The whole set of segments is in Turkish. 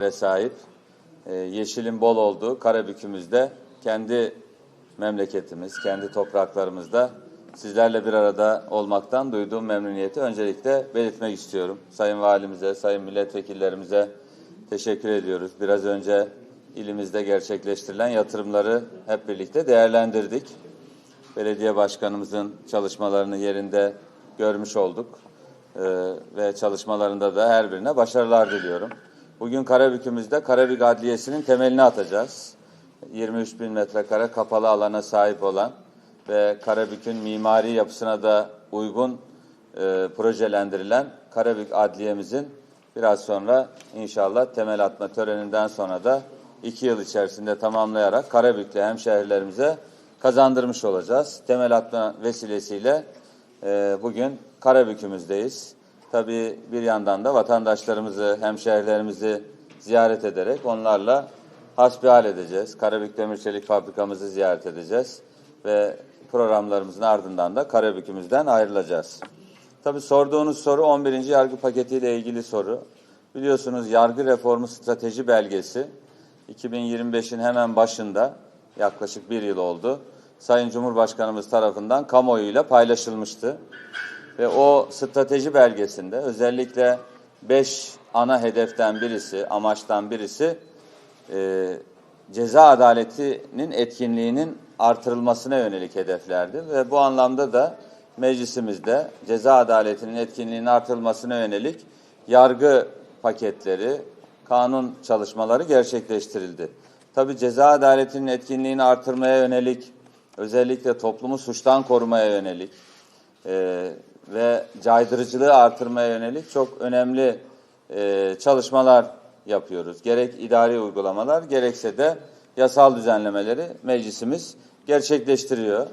ve sahip e, yeşilin bol olduğu Karabük'ümüzde kendi memleketimiz, kendi topraklarımızda sizlerle bir arada olmaktan duyduğum memnuniyeti öncelikle belirtmek istiyorum. Sayın Valimize, Sayın Milletvekillerimize teşekkür ediyoruz. Biraz önce ilimizde gerçekleştirilen yatırımları hep birlikte değerlendirdik. Belediye Başkanımızın çalışmalarını yerinde görmüş olduk. Ee, ve çalışmalarında da her birine başarılar diliyorum. Bugün Karabük'ümüzde Karabük Adliyesi'nin temelini atacağız. 23 bin metrekare kapalı alana sahip olan ve Karabük'ün mimari yapısına da uygun e, projelendirilen Karabük Adliyemizin biraz sonra inşallah temel atma töreninden sonra da iki yıl içerisinde tamamlayarak Karabük'te hemşehrilerimize kazandırmış olacağız. Temel atma vesilesiyle e, bugün Karabük'ümüzdeyiz. Tabii bir yandan da vatandaşlarımızı, hemşehrilerimizi ziyaret ederek onlarla hasbihal edeceğiz. Karabük Demir Çelik Fabrikamızı ziyaret edeceğiz ve programlarımızın ardından da Karabük'ümüzden ayrılacağız. Tabii sorduğunuz soru 11. yargı paketiyle ilgili soru. Biliyorsunuz yargı reformu strateji belgesi 2025'in hemen başında yaklaşık bir yıl oldu. Sayın Cumhurbaşkanımız tarafından kamuoyuyla paylaşılmıştı. Ve o strateji belgesinde özellikle beş ana hedeften birisi, amaçtan birisi e, ceza adaletinin etkinliğinin artırılmasına yönelik hedeflerdi. Ve bu anlamda da meclisimizde ceza adaletinin etkinliğinin artırılmasına yönelik yargı paketleri, kanun çalışmaları gerçekleştirildi. Tabi ceza adaletinin etkinliğini artırmaya yönelik, özellikle toplumu suçtan korumaya yönelik e, ve caydırıcılığı artırmaya yönelik çok önemli e, çalışmalar yapıyoruz. Gerek idari uygulamalar gerekse de yasal düzenlemeleri meclisimiz gerçekleştiriyor.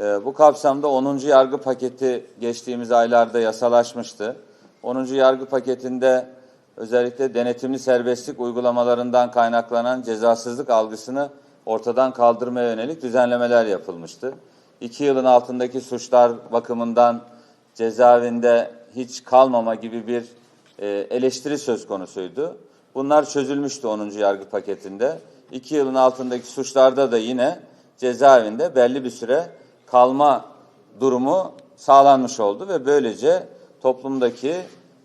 E, bu kapsamda 10. yargı paketi geçtiğimiz aylarda yasalaşmıştı. 10. yargı paketinde özellikle denetimli serbestlik uygulamalarından kaynaklanan cezasızlık algısını ortadan kaldırmaya yönelik düzenlemeler yapılmıştı. İki yılın altındaki suçlar bakımından cezaevinde hiç kalmama gibi bir e, eleştiri söz konusuydu. Bunlar çözülmüştü 10. yargı paketinde. İki yılın altındaki suçlarda da yine cezaevinde belli bir süre kalma durumu sağlanmış oldu ve böylece toplumdaki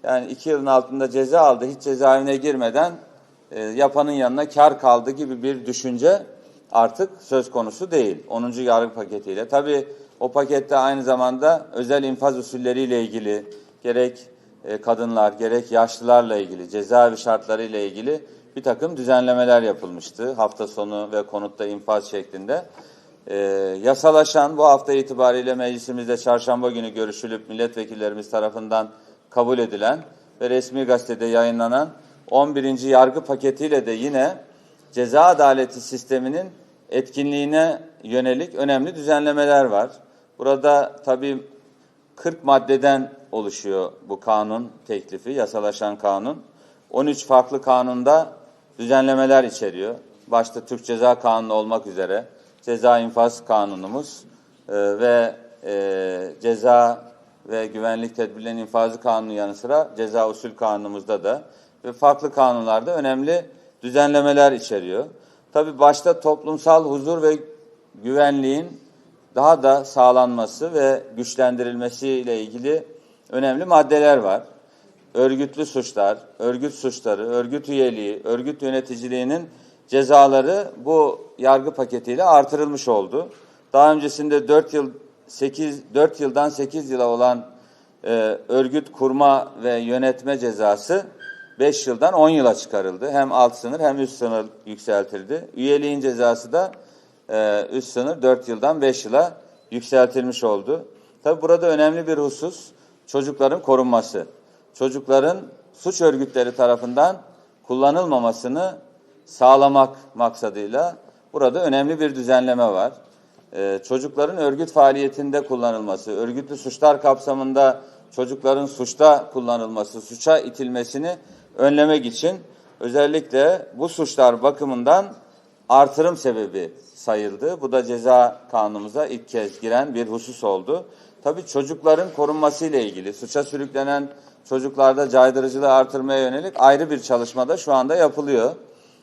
yani iki yılın altında ceza aldı hiç cezaevine girmeden e, yapanın yanına kar kaldı gibi bir düşünce artık söz konusu değil. 10. yargı paketiyle. Tabii o pakette aynı zamanda özel infaz usulleriyle ilgili gerek e, kadınlar gerek yaşlılarla ilgili cezaevi şartlarıyla ilgili bir takım düzenlemeler yapılmıştı. Hafta sonu ve konutta infaz şeklinde. E, yasalaşan bu hafta itibariyle meclisimizde çarşamba günü görüşülüp milletvekillerimiz tarafından kabul edilen ve resmi gazetede yayınlanan 11. yargı paketiyle de yine ceza adaleti sisteminin etkinliğine yönelik önemli düzenlemeler var. Burada tabii 40 maddeden oluşuyor bu kanun teklifi, yasalaşan kanun. 13 farklı kanunda düzenlemeler içeriyor. Başta Türk Ceza Kanunu olmak üzere ceza infaz kanunumuz e, ve e, ceza ve güvenlik tedbirlerinin infazı kanunu yanı sıra ceza usul kanunumuzda da ve farklı kanunlarda önemli düzenlemeler içeriyor. Tabi başta toplumsal huzur ve güvenliğin daha da sağlanması ve güçlendirilmesiyle ilgili önemli maddeler var. Örgütlü suçlar, örgüt suçları, örgüt üyeliği, örgüt yöneticiliğinin cezaları bu yargı paketiyle artırılmış oldu. Daha öncesinde 4 yıl 8 4 yıldan 8 yıla olan e, örgüt kurma ve yönetme cezası 5 yıldan 10 yıla çıkarıldı. Hem alt sınır hem üst sınır yükseltildi. Üyeliğin cezası da e, üst sınır 4 yıldan 5 yıla yükseltilmiş oldu. Tabi burada önemli bir husus çocukların korunması. Çocukların suç örgütleri tarafından kullanılmamasını sağlamak maksadıyla burada önemli bir düzenleme var. Ee, çocukların örgüt faaliyetinde kullanılması, örgütlü suçlar kapsamında çocukların suçta kullanılması, suça itilmesini önlemek için özellikle bu suçlar bakımından artırım sebebi sayıldı. Bu da ceza kanunumuza ilk kez giren bir husus oldu. Tabii çocukların korunması ile ilgili suça sürüklenen çocuklarda caydırıcılığı artırmaya yönelik ayrı bir çalışma da şu anda yapılıyor.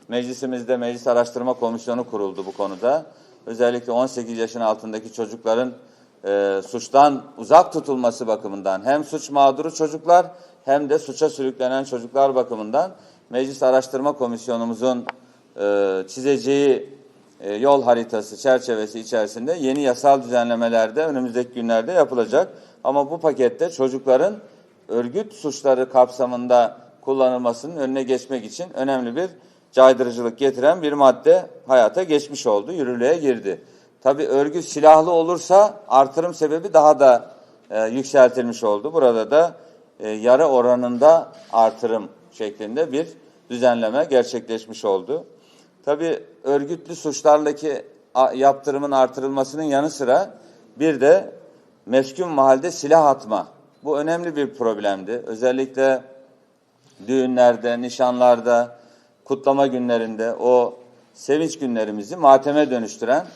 Meclisimizde Meclis Araştırma Komisyonu kuruldu bu konuda. Özellikle 18 yaşın altındaki çocukların e, suçtan uzak tutulması bakımından hem suç mağduru çocuklar hem de suça sürüklenen çocuklar bakımından Meclis Araştırma Komisyonumuzun e, çizeceği yol haritası çerçevesi içerisinde yeni yasal düzenlemeler de önümüzdeki günlerde yapılacak. Ama bu pakette çocukların örgüt suçları kapsamında kullanılmasının önüne geçmek için önemli bir caydırıcılık getiren bir madde hayata geçmiş oldu, yürürlüğe girdi. Tabii örgüt silahlı olursa artırım sebebi daha da e, yükseltilmiş oldu. Burada da e, yarı oranında artırım şeklinde bir düzenleme gerçekleşmiş oldu. Tabii örgütlü suçlardaki yaptırımın artırılmasının yanı sıra bir de meskun mahalde silah atma. Bu önemli bir problemdi. Özellikle düğünlerde, nişanlarda, kutlama günlerinde o sevinç günlerimizi mateme dönüştüren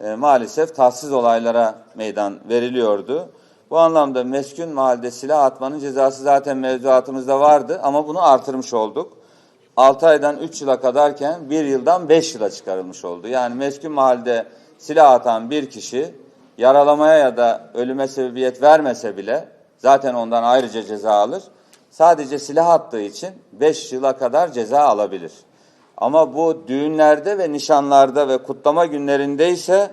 e, maalesef tatsız olaylara meydan veriliyordu. Bu anlamda meskun mahalde silah atmanın cezası zaten mevzuatımızda vardı ama bunu artırmış olduk. 6 aydan 3 yıla kadarken 1 yıldan 5 yıla çıkarılmış oldu. Yani meskun mahalde silah atan bir kişi yaralamaya ya da ölüme sebebiyet vermese bile zaten ondan ayrıca ceza alır. Sadece silah attığı için 5 yıla kadar ceza alabilir. Ama bu düğünlerde ve nişanlarda ve kutlama günlerinde ise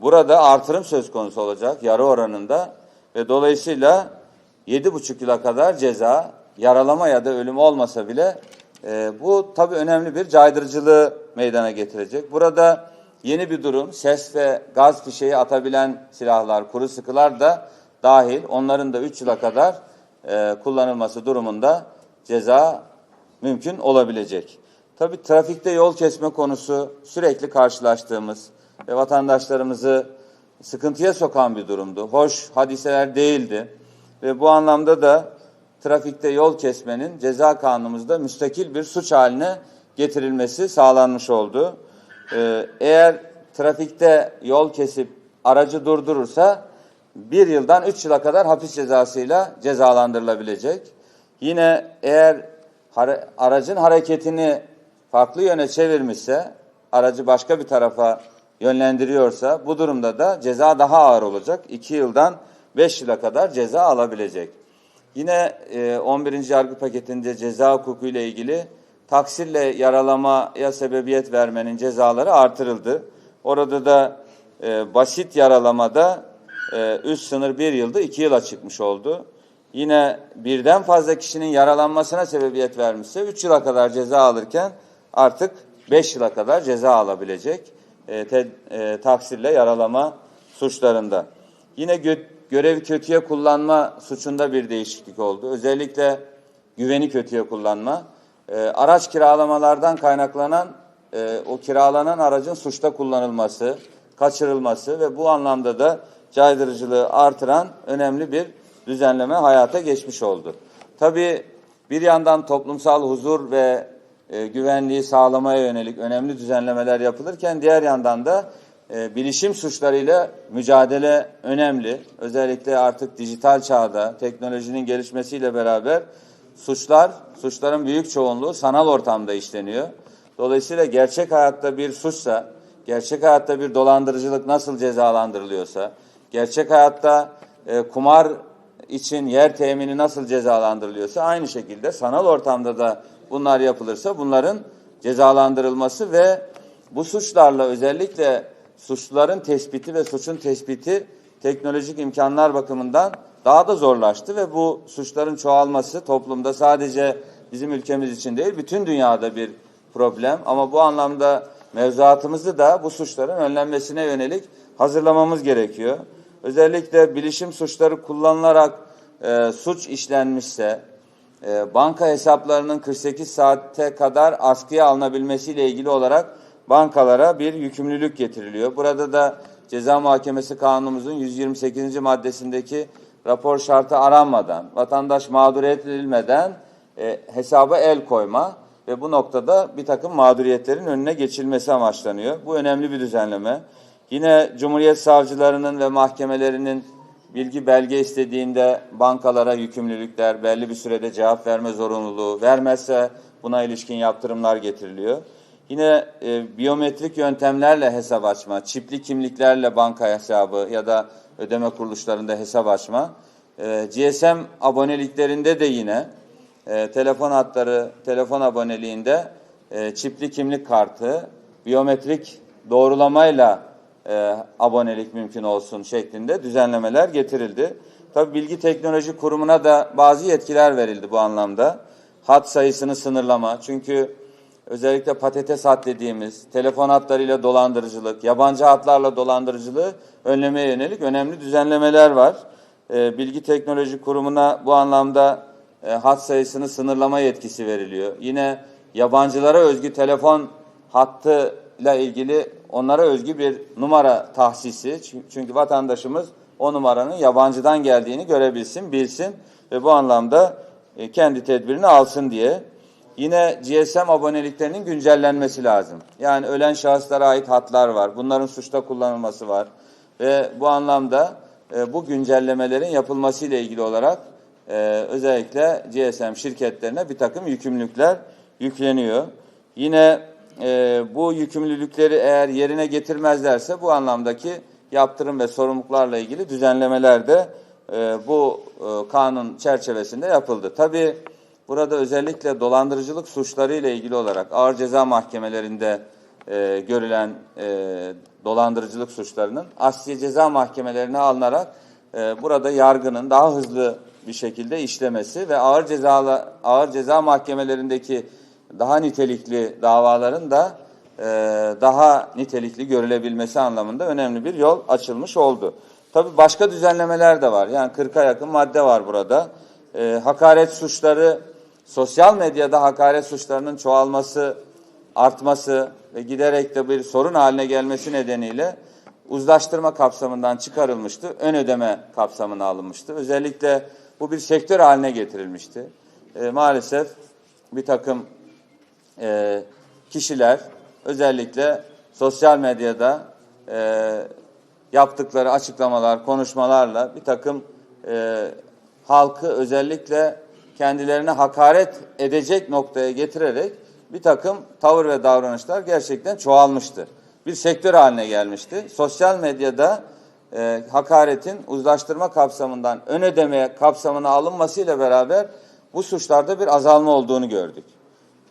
burada artırım söz konusu olacak yarı oranında ve dolayısıyla 7,5 yıla kadar ceza yaralama ya da ölüm olmasa bile e, bu tabii önemli bir caydırıcılığı meydana getirecek. Burada yeni bir durum ses ve gaz fişeği atabilen silahlar, kuru sıkılar da dahil onların da 3 yıla kadar e, kullanılması durumunda ceza mümkün olabilecek. Tabii trafikte yol kesme konusu sürekli karşılaştığımız ve vatandaşlarımızı sıkıntıya sokan bir durumdu. Hoş hadiseler değildi ve bu anlamda da trafikte yol kesmenin ceza kanunumuzda müstakil bir suç haline getirilmesi sağlanmış oldu. Ee, eğer trafikte yol kesip aracı durdurursa bir yıldan üç yıla kadar hapis cezasıyla cezalandırılabilecek. Yine eğer aracın hareketini farklı yöne çevirmişse, aracı başka bir tarafa yönlendiriyorsa bu durumda da ceza daha ağır olacak. 2 yıldan 5 yıla kadar ceza alabilecek. Yine e, 11. yargı paketinde ceza hukuku ile ilgili taksirle yaralamaya sebebiyet vermenin cezaları artırıldı. Orada da e, basit yaralamada e, üst sınır bir yılda iki yıla çıkmış oldu. Yine birden fazla kişinin yaralanmasına sebebiyet vermişse 3 yıla kadar ceza alırken artık 5 yıla kadar ceza alabilecek e, te, e, taksirle yaralama suçlarında. Yine gö, görevi kötüye kullanma suçunda bir değişiklik oldu. Özellikle güveni kötüye kullanma. E, araç kiralamalardan kaynaklanan e, o kiralanan aracın suçta kullanılması, kaçırılması ve bu anlamda da caydırıcılığı artıran önemli bir düzenleme hayata geçmiş oldu. Tabii bir yandan toplumsal huzur ve e, güvenliği sağlamaya yönelik önemli düzenlemeler yapılırken diğer yandan da e, bilişim suçlarıyla mücadele önemli. Özellikle artık dijital çağda teknolojinin gelişmesiyle beraber suçlar, suçların büyük çoğunluğu sanal ortamda işleniyor. Dolayısıyla gerçek hayatta bir suçsa, gerçek hayatta bir dolandırıcılık nasıl cezalandırılıyorsa, gerçek hayatta e, kumar için yer temini nasıl cezalandırılıyorsa aynı şekilde sanal ortamda da bunlar yapılırsa bunların cezalandırılması ve bu suçlarla özellikle suçluların tespiti ve suçun tespiti teknolojik imkanlar bakımından daha da zorlaştı ve bu suçların çoğalması toplumda sadece bizim ülkemiz için değil bütün dünyada bir problem ama bu anlamda mevzuatımızı da bu suçların önlenmesine yönelik hazırlamamız gerekiyor. Özellikle bilişim suçları kullanılarak e, suç işlenmişse e, banka hesaplarının 48 saate kadar askıya alınabilmesiyle ilgili olarak bankalara bir yükümlülük getiriliyor. Burada da Ceza Muhakemesi Kanunumuzun 128. maddesindeki rapor şartı aranmadan, vatandaş mağduriyet edilmeden e, hesaba el koyma ve bu noktada bir takım mağduriyetlerin önüne geçilmesi amaçlanıyor. Bu önemli bir düzenleme. Yine Cumhuriyet savcılarının ve mahkemelerinin bilgi belge istediğinde bankalara yükümlülükler, belli bir sürede cevap verme zorunluluğu, vermezse buna ilişkin yaptırımlar getiriliyor. Yine e, biyometrik yöntemlerle hesap açma, çipli kimliklerle banka hesabı ya da ödeme kuruluşlarında hesap açma. E, GSM aboneliklerinde de yine e, telefon hatları, telefon aboneliğinde e, çipli kimlik kartı, biyometrik doğrulamayla e, abonelik mümkün olsun şeklinde düzenlemeler getirildi. Tabii Bilgi Teknoloji Kurumu'na da bazı yetkiler verildi bu anlamda. Hat sayısını sınırlama. Çünkü özellikle patates hat dediğimiz telefon hatlarıyla dolandırıcılık, yabancı hatlarla dolandırıcılığı önlemeye yönelik önemli düzenlemeler var. E, Bilgi Teknoloji Kurumu'na bu anlamda e, hat sayısını sınırlama yetkisi veriliyor. Yine yabancılara özgü telefon hattıyla ilgili onlara özgü bir numara tahsisi. Çünkü vatandaşımız o numaranın yabancıdan geldiğini görebilsin, bilsin ve bu anlamda e, kendi tedbirini alsın diye. Yine GSM aboneliklerinin güncellenmesi lazım. Yani ölen şahıslara ait hatlar var. Bunların suçta kullanılması var. Ve bu anlamda e, bu güncellemelerin yapılması ile ilgili olarak e, özellikle GSM şirketlerine bir takım yükümlülükler yükleniyor. Yine e, bu yükümlülükleri eğer yerine getirmezlerse bu anlamdaki yaptırım ve sorumluluklarla ilgili düzenlemeler de e, bu e, kanun çerçevesinde yapıldı. Tabii burada özellikle dolandırıcılık suçları ile ilgili olarak ağır ceza mahkemelerinde e, görülen e, dolandırıcılık suçlarının asliye ceza mahkemelerine alınarak e, burada yargının daha hızlı bir şekilde işlemesi ve ağır cezalı ağır ceza mahkemelerindeki daha nitelikli davaların da e, daha nitelikli görülebilmesi anlamında önemli bir yol açılmış oldu. Tabii başka düzenlemeler de var. Yani 40'a yakın madde var burada. E, hakaret suçları, sosyal medyada hakaret suçlarının çoğalması, artması ve giderek de bir sorun haline gelmesi nedeniyle uzlaştırma kapsamından çıkarılmıştı. Ön ödeme kapsamına alınmıştı. Özellikle bu bir sektör haline getirilmişti. E, maalesef bir takım e, kişiler özellikle sosyal medyada e, yaptıkları açıklamalar, konuşmalarla bir takım e, halkı özellikle kendilerine hakaret edecek noktaya getirerek bir takım tavır ve davranışlar gerçekten çoğalmıştı. Bir sektör haline gelmişti. Sosyal medyada e, hakaretin uzlaştırma kapsamından ön ödeme kapsamına alınmasıyla beraber bu suçlarda bir azalma olduğunu gördük.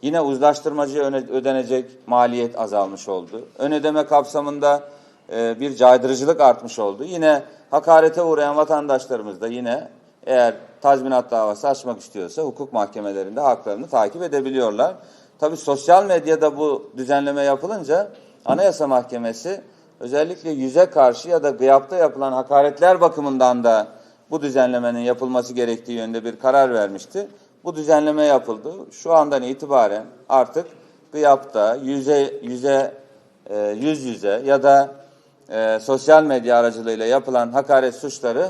Yine uzlaştırmacıya ödenecek maliyet azalmış oldu. Ön ödeme kapsamında e, bir caydırıcılık artmış oldu. Yine hakarete uğrayan vatandaşlarımız da yine eğer tazminat davası açmak istiyorsa hukuk mahkemelerinde haklarını takip edebiliyorlar. Tabi sosyal medyada bu düzenleme yapılınca Anayasa Mahkemesi özellikle yüze karşı ya da gıyapta yapılan hakaretler bakımından da bu düzenlemenin yapılması gerektiği yönde bir karar vermişti. Bu düzenleme yapıldı. Şu andan itibaren artık gıyapta yüze, yüze, e, yüz yüze ya da e, sosyal medya aracılığıyla yapılan hakaret suçları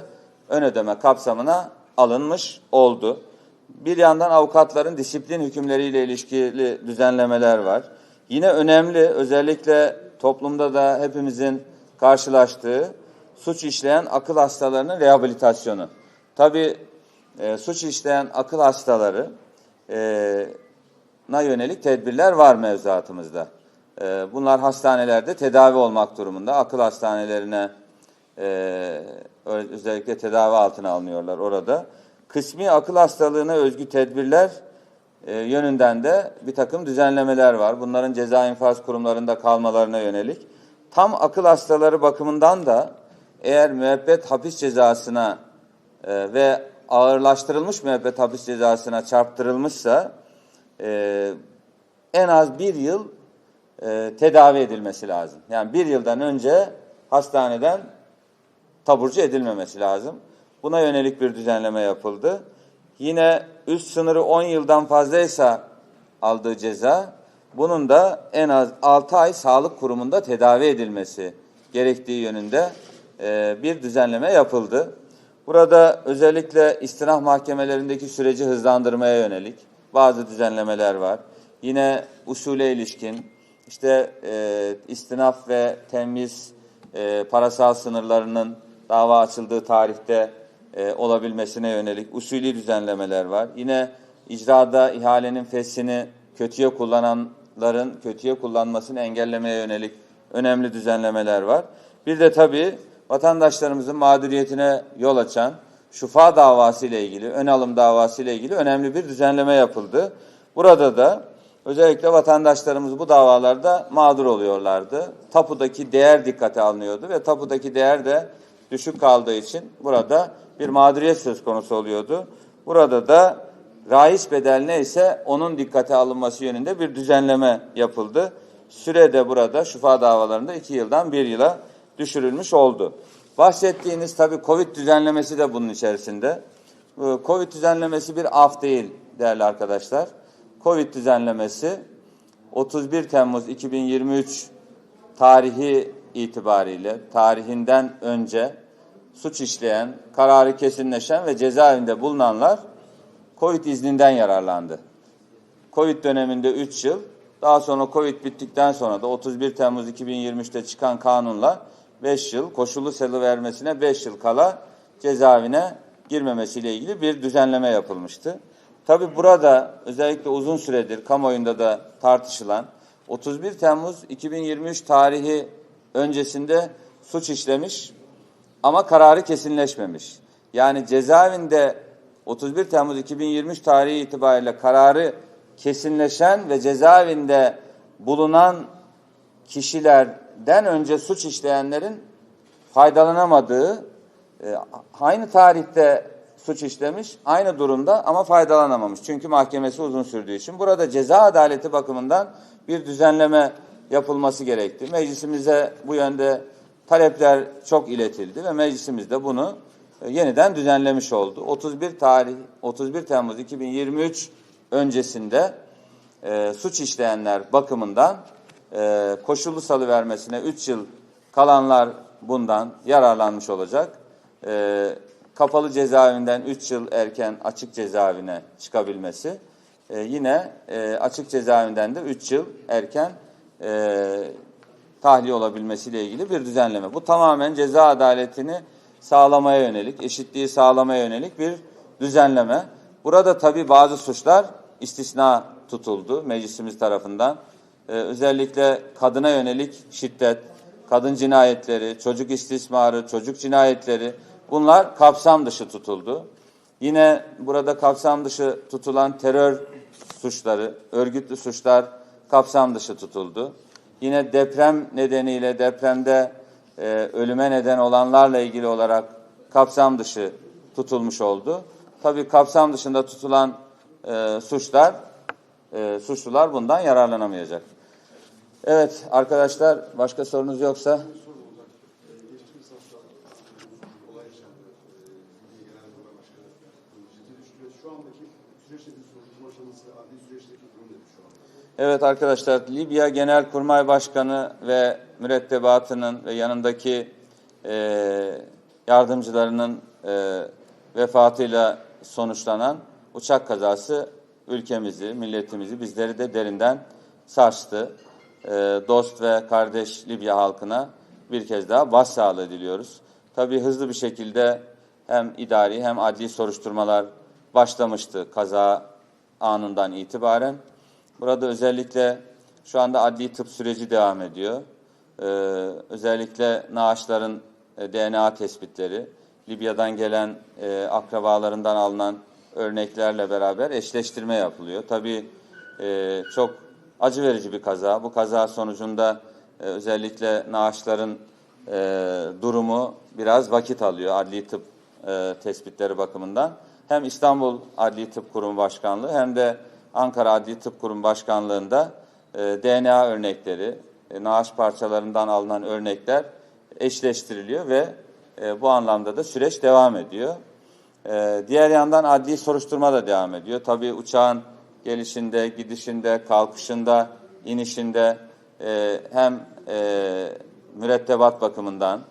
ön ödeme kapsamına alınmış oldu. Bir yandan avukatların disiplin hükümleriyle ilişkili düzenlemeler var. Yine önemli özellikle toplumda da hepimizin karşılaştığı suç işleyen akıl hastalarının rehabilitasyonu. Tabii e, suç işleyen akıl hastaları e, na yönelik tedbirler var mevzuatımızda. E, bunlar hastanelerde tedavi olmak durumunda. Akıl hastanelerine e, özellikle tedavi altına alınıyorlar orada. Kısmi akıl hastalığına özgü tedbirler e, yönünden de bir takım düzenlemeler var. Bunların ceza infaz kurumlarında kalmalarına yönelik. Tam akıl hastaları bakımından da eğer müebbet hapis cezasına e, ve ağırlaştırılmış müebbet hapis cezasına çarptırılmışsa e, en az bir yıl e, tedavi edilmesi lazım. Yani bir yıldan önce hastaneden taburcu edilmemesi lazım. Buna yönelik bir düzenleme yapıldı. Yine üst sınırı 10 yıldan fazlaysa aldığı ceza, bunun da en az 6 ay sağlık kurumunda tedavi edilmesi gerektiği yönünde e, bir düzenleme yapıldı. Burada özellikle istinaf mahkemelerindeki süreci hızlandırmaya yönelik bazı düzenlemeler var. Yine usule ilişkin işte e, istinaf ve temiz e, parasal sınırlarının dava açıldığı tarihte e, olabilmesine yönelik usulü düzenlemeler var. Yine icrada ihalenin feshini kötüye kullananların kötüye kullanmasını engellemeye yönelik önemli düzenlemeler var. Bir de tabii vatandaşlarımızın mağduriyetine yol açan şufa davası ile ilgili, ön alım davası ile ilgili önemli bir düzenleme yapıldı. Burada da özellikle vatandaşlarımız bu davalarda mağdur oluyorlardı. Tapudaki değer dikkate alınıyordu ve tapudaki değer de düşük kaldığı için burada bir mağduriyet söz konusu oluyordu. Burada da raiç bedel neyse onun dikkate alınması yönünde bir düzenleme yapıldı. Süre de burada şufa davalarında iki yıldan bir yıla düşürülmüş oldu. Bahsettiğiniz tabii Covid düzenlemesi de bunun içerisinde. Ee, Covid düzenlemesi bir af değil değerli arkadaşlar. Covid düzenlemesi 31 Temmuz 2023 tarihi itibariyle tarihinden önce suç işleyen, kararı kesinleşen ve cezaevinde bulunanlar Covid izninden yararlandı. Covid döneminde 3 yıl, daha sonra Covid bittikten sonra da 31 Temmuz 2023'te çıkan kanunla 5 yıl, koşullu salı vermesine 5 yıl kala cezaevine girmemesiyle ilgili bir düzenleme yapılmıştı. Tabi burada özellikle uzun süredir kamuoyunda da tartışılan 31 Temmuz 2023 tarihi öncesinde suç işlemiş ama kararı kesinleşmemiş. Yani cezaevinde 31 Temmuz 2023 tarihi itibariyle kararı kesinleşen ve cezaevinde bulunan kişilerden önce suç işleyenlerin faydalanamadığı, e, aynı tarihte suç işlemiş, aynı durumda ama faydalanamamış. Çünkü mahkemesi uzun sürdüğü için. Burada ceza adaleti bakımından bir düzenleme yapılması gerekti. Meclisimize bu yönde talepler çok iletildi ve meclisimiz de bunu e, yeniden düzenlemiş oldu. 31 tarih 31 Temmuz 2023 öncesinde e, suç işleyenler bakımından e, koşullu salı vermesine 3 yıl kalanlar bundan yararlanmış olacak. E, kapalı cezaevinden 3 yıl erken açık cezaevine çıkabilmesi. E, yine e, açık cezaevinden de 3 yıl erken e, tahliye olabilmesiyle ilgili bir düzenleme. Bu tamamen ceza adaletini sağlamaya yönelik, eşitliği sağlamaya yönelik bir düzenleme. Burada tabii bazı suçlar istisna tutuldu meclisimiz tarafından. Ee, özellikle kadına yönelik şiddet, kadın cinayetleri, çocuk istismarı, çocuk cinayetleri bunlar kapsam dışı tutuldu. Yine burada kapsam dışı tutulan terör suçları, örgütlü suçlar kapsam dışı tutuldu. Yine deprem nedeniyle depremde e, ölüme neden olanlarla ilgili olarak kapsam dışı tutulmuş oldu. Tabii kapsam dışında tutulan e, suçlar, e, suçlular bundan yararlanamayacak. Evet arkadaşlar başka sorunuz yoksa Şu andaki süreçte bir soruşturma aşaması, adli süreçteki durum nedir şu anda? Evet arkadaşlar Libya Genelkurmay Başkanı ve mürettebatının ve yanındaki e, yardımcılarının e, vefatıyla sonuçlanan uçak kazası ülkemizi, milletimizi, bizleri de derinden sarstı. E, dost ve kardeş Libya halkına bir kez daha başsağlığı diliyoruz. Tabii hızlı bir şekilde hem idari hem adli soruşturmalar başlamıştı kaza anından itibaren. Burada özellikle şu anda adli tıp süreci devam ediyor. Ee, özellikle naaşların e, DNA tespitleri, Libya'dan gelen e, akrabalarından alınan örneklerle beraber eşleştirme yapılıyor. Tabii e, çok acı verici bir kaza. Bu kaza sonucunda e, özellikle naaşların e, durumu biraz vakit alıyor adli tıp e, tespitleri bakımından. Hem İstanbul Adli Tıp Kurumu Başkanlığı hem de Ankara Adli Tıp Kurumu Başkanlığı'nda e, DNA örnekleri, e, naaş parçalarından alınan örnekler eşleştiriliyor ve e, bu anlamda da süreç devam ediyor. E, diğer yandan adli soruşturma da devam ediyor. Tabii uçağın gelişinde, gidişinde, kalkışında, inişinde e, hem e, mürettebat bakımından,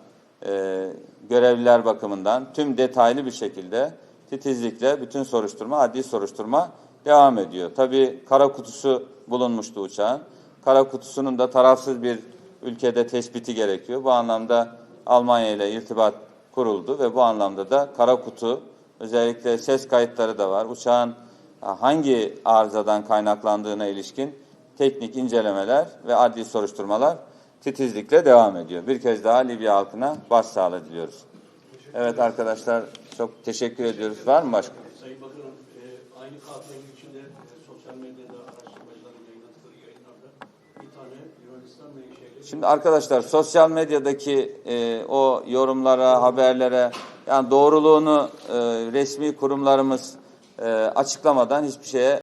e, görevliler bakımından tüm detaylı bir şekilde titizlikle bütün soruşturma, adli soruşturma devam ediyor. Tabii kara kutusu bulunmuştu uçağın. Kara kutusunun da tarafsız bir ülkede tespiti gerekiyor. Bu anlamda Almanya ile irtibat kuruldu ve bu anlamda da kara kutu özellikle ses kayıtları da var. Uçağın hangi arızadan kaynaklandığına ilişkin teknik incelemeler ve adli soruşturmalar titizlikle devam ediyor. Bir kez daha Libya halkına başsağlığı diliyoruz. Evet arkadaşlar çok teşekkür ediyoruz. Var mı başka? Sayın katliamın içinde e, sosyal medyada araştırmacıların yayınladıkları yayınlarda bir tane Yunanistan menşeli Şimdi arkadaşlar sosyal medyadaki e, o yorumlara, haberlere yani doğruluğunu e, resmi kurumlarımız e, açıklamadan hiçbir şeye